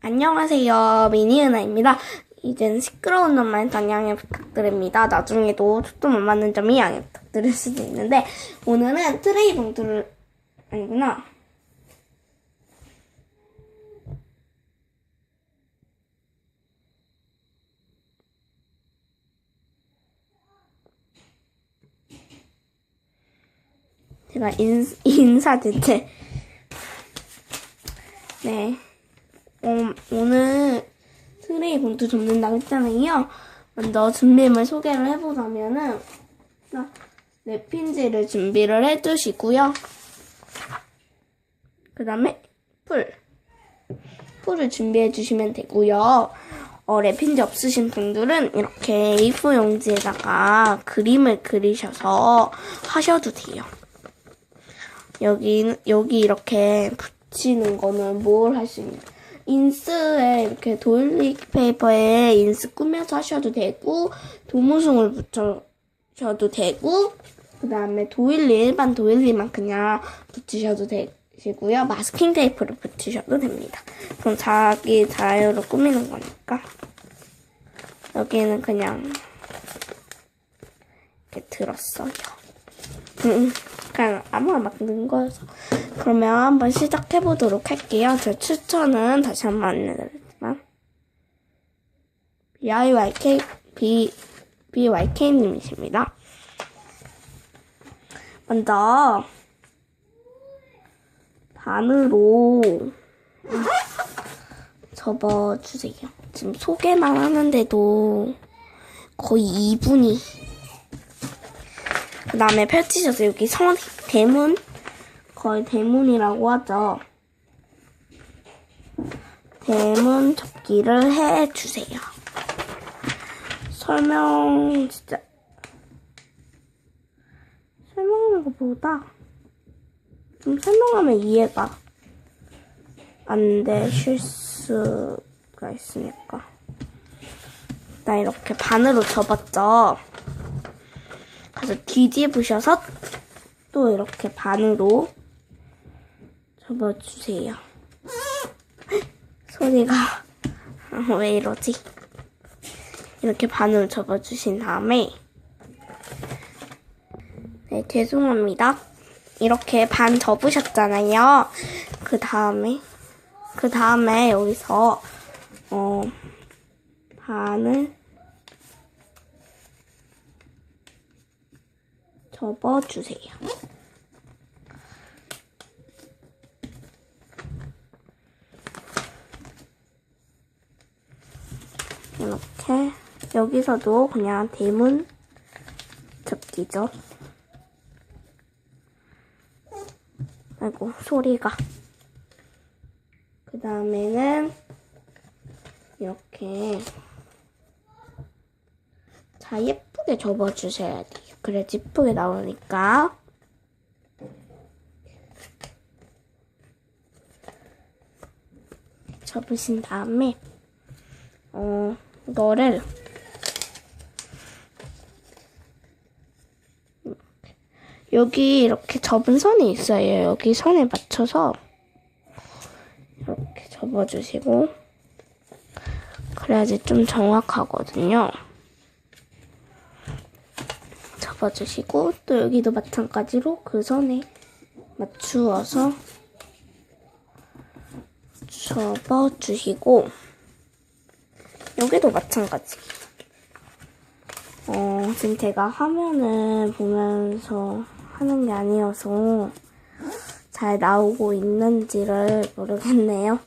안녕하세요. 미니은하입니다. 이젠 시끄러운 놈만 단 양해 부탁드립니다. 나중에도 초점 안 맞는 점이 양해 부탁드릴 수도 있는데, 오늘은 트레이 봉투를, 아니구나. 제가 인, 인사 대체. 네. 음, 오늘 트레이 봉투 접는다고 했잖아요. 먼저 준비물 소개를 해보자면은, 나 랩핀지를 준비를 해주시고요. 그 다음에 풀. 풀을 준비해 주시면 되고요. 어, 랩핀지 없으신 분들은 이렇게 A4 용지에다가 그림을 그리셔서 하셔도 돼요. 여기, 여기 이렇게 붙이는 거는 뭘 할 수 있냐. 인스에 이렇게 도일릭 페이퍼에 인스 꾸며서 하셔도 되고, 도무송을 붙여셔도 되고, 그 다음에 도일리, 일반 도일리만 그냥 붙이셔도 되시고요. 마스킹 테이프를 붙이셔도 됩니다. 그럼 자기 자유로 꾸미는 거니까. 여기는 그냥 이렇게 들었어요. 음, 그냥 아무나 막 넣은 거여서. 그러면 한번 시작해 보도록 할게요. 제 추천은 다시 한번 안내드리지만. BIYK, B, BYK님이십니다. 먼저, 반으로 접어주세요. 지금 소개만 하는데도 거의 2분이 그 다음에 펼치셔서 여기 선, 대문, 거의 대문이라고 하죠. 대문 접기를 해주세요. 설명, 진짜, 설명하는 것보다 좀 설명하면 이해가 안 되실 수가 있으니까. 나 이렇게 반으로 접었죠. 그래서 뒤집으셔서 또 이렇게 반으로 접어주세요. 소리가 왜 이러지? 이렇게 반으로 접어주신 다음에 네 죄송합니다. 이렇게 반 접으셨잖아요. 그 다음에 그 다음에 여기서 어 반을 접어주세요. 이렇게 여기서도 그냥 대문 접기죠. 아이고 소리가 그 다음에는 이렇게 자 예쁘게 접어주셔야 돼요. 그래 예쁘게 나오니까 접으신 다음에 어 이거를 여기 이렇게 접은 선이 있어요. 여기 선에 맞춰서 이렇게 접어주시고 그래야지 좀 정확하거든요. 접어주시고 또 여기도 마찬가지로 그 선에 맞추어서 접어주시고 여기도 마찬가지. 어, 지금 제가 화면을 보면서 하는 게 아니어서 잘 나오고 있는지를 모르겠네요.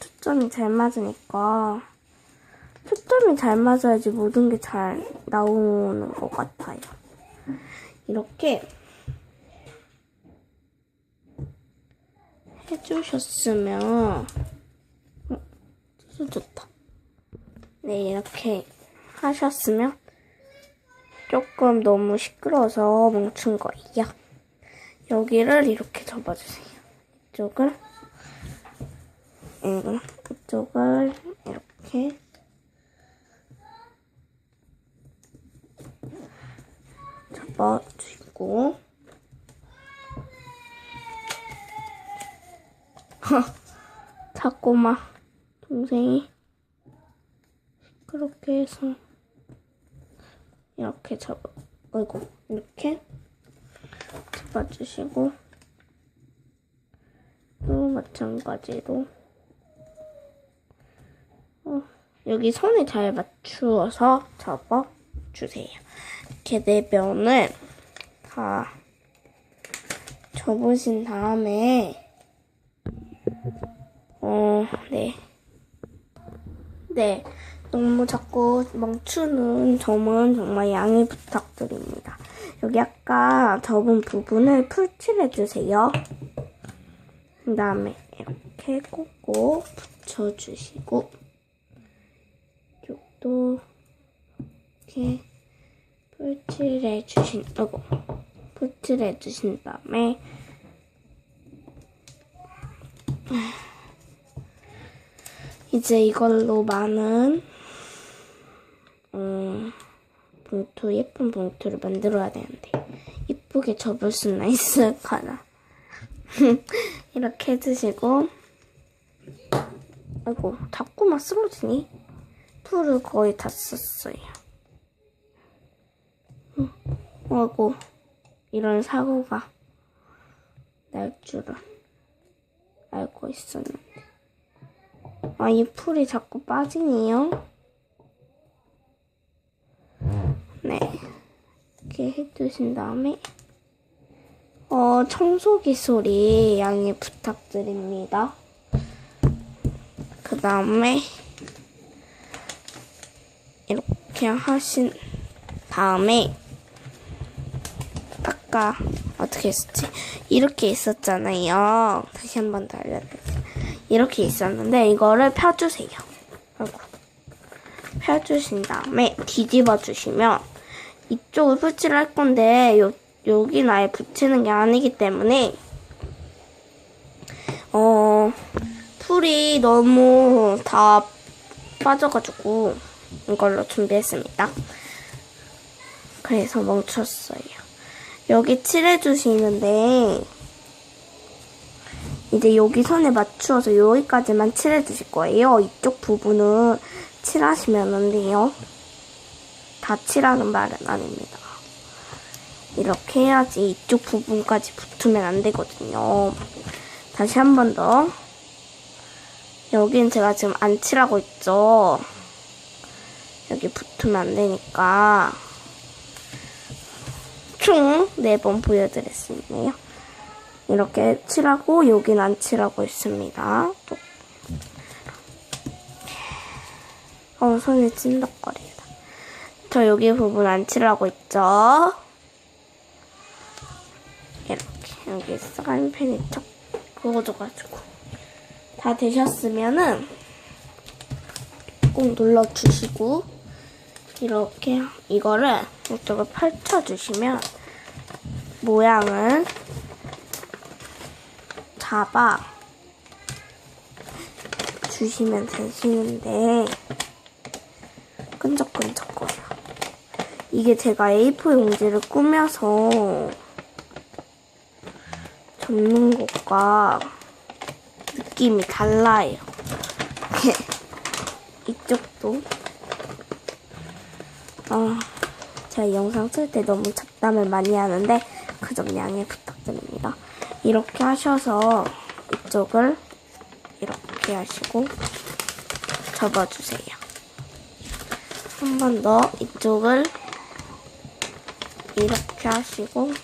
초점이 잘 맞으니까 초점이 잘 맞아야지 모든 게 잘 나오는 것 같아요. 이렇게 해주셨으면 어, 좋다. 네, 이렇게 하셨으면 조금 너무 시끄러워서 멈춘 거예요. 여기를 이렇게 접어주세요. 이쪽을, 음, 이쪽을 이렇게 접어주고 자꾸만 동생이 그렇게 해서 이렇게 잡아, 아이고 이렇게 잡아주시고 또 마찬가지로 어, 여기 선에 잘 맞추어서 접어주세요. 이렇게 네 면을 다 접으신 다음에 어, 네. 네. 너무 자꾸 멈추는 점은 정말 양해 부탁드립니다. 여기 아까 접은 부분을 풀칠해주세요. 그 다음에 이렇게 꽂고 붙여주시고 이쪽도 이렇게 풀칠해주신, 아이고, 풀칠해주신 다음에 이제 이걸로 많은 음, 봉투 예쁜 봉투를 만들어야 되는데 이쁘게 접을 수는 있을까나 이렇게 해주시고. 아이고 자꾸만 쓰러지니? 툴을 거의 다 썼어요. 음, 아이고 이런 사고가 날 줄은 알고 있었는데 아, 이 풀이 자꾸 빠지네요. 네. 이렇게 해두신 다음에, 어, 청소기 소리 양해 부탁드립니다. 그 다음에, 이렇게 하신 다음에, 아까 어떻게 했었지? 이렇게 있었잖아요. 다시 한 번 더 알려드릴게요. 이렇게 있었는데 이거를 펴주세요. 아이고. 펴주신 다음에 뒤집어 주시면 이쪽을 풀칠을 할 건데 요, 여기는 아예 붙이는 게 아니기 때문에 어 풀이 너무 다 빠져가지고 이걸로 준비했습니다. 그래서 멈췄어요. 여기 칠해주시는데 이제 여기 선에 맞추어서 여기까지만 칠해 주실 거예요. 이쪽 부분은 칠하시면 안 돼요. 다 칠하는 말은 아닙니다. 이렇게 해야지 이쪽 부분까지 붙으면 안 되거든요. 다시 한 번 더. 여긴 제가 지금 안 칠하고 있죠. 여기 붙으면 안 되니까 총 4번 보여드렸네요. 이렇게 칠하고 여긴 안 칠하고 있습니다. 또. 어, 손이 찐덕거리다. 저 여기 부분 안 칠하고 있죠? 이렇게 여기 사인펜이 척 그어져가지고 다 되셨으면은 꼭 눌러주시고 이렇게 이거를 이쪽을 펼쳐주시면 모양을 잡아 주시면 되시는데 끈적끈적거려. 이게 제가 A4 용지를 꾸며서 접는 것과 느낌이 달라요. 이쪽도 아, 제가 영상 쓸 때 너무 잡담을 많이 하는데 그 점 양해 부탁드립니다. 이렇게 하셔서 이쪽을 이렇게 하시고 접어주세요. 한 번 더 이쪽을 이렇게 하시고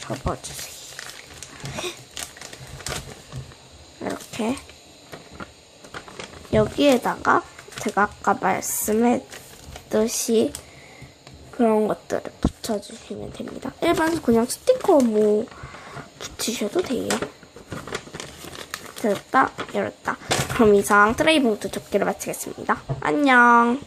접어주세요. 이렇게 여기에다가 제가 아까 말씀했듯이 그런 것들을 붙여주시면 됩니다. 일반 그냥 스티커 뭐 붙이셔도 돼요. 됐다, 열었다. 그럼 이상 트레이 봉투 접기를 마치겠습니다. 안녕.